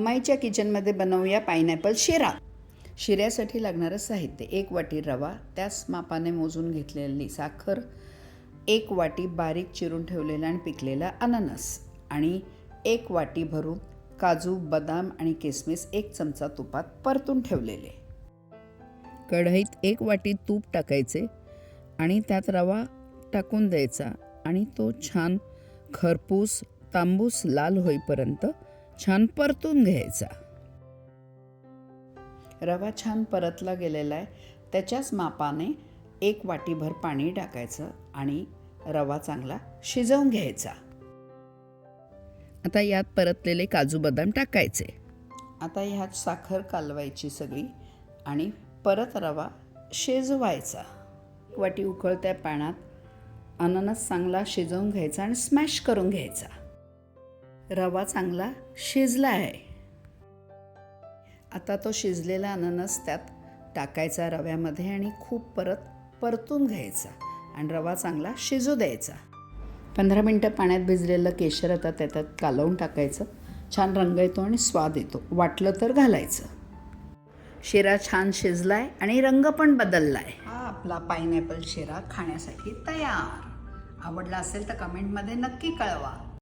अमाईच्या किचनमध्ये बनवूया पायनॅपल शिरा. शिऱ्यासाठी लागणारं साहित्य एक वाटी रवा त्याच मापाने मोजून घेतलेली साखर एक वाटी बारीक चिरून ठेवलेला आणि पिकलेला अननस आणि एक वाटी भरून काजू बदाम आणि किसमिस एक चमचा तुपात परतून ठेवलेले. कढईत एक वाटी तूप टाकायचे आणि त्यात रवा टाकून द्यायचा आणि तो छान खरपूस तांबूस लाल होईपर्यंत छान परतून घ्यायचा. रवा छान परतला गेलेला आहे. त्याच्याच मापाने एक वाटीभर पाणी टाकायचं आणि रवा चांगला शिजवून घ्यायचा. आता यात परतलेले काजू बदाम टाकायचे. आता ह्यात साखर कालवायची सगळी आणि परत रवा शिजवायचा. एक वाटी उकळत्या पाण्यात अननस चांगला शिजवून घ्यायचा आणि स्मॅश करून घ्यायचा. रवा चांगला शिजला आहे. आता तो शिजलेला अननस त्यात टाकायचा रव्यामध्ये आणि खूप परत परतून घ्यायचा आणि रवा चांगला शिजू द्यायचा. पंधरा मिनटं पाण्यात भिजलेलं केशर आता त्याच्यात कालवून टाकायचं. छान रंग येतो आणि स्वाद येतो. वाटलं तर घालायचं. शिरा छान शिजलाय आणि रंग पण बदललाय. हा आपला पायनॅपल शिरा खाण्यासाठी तयार. आवडला असेल तर कमेंटमध्ये नक्की कळवा.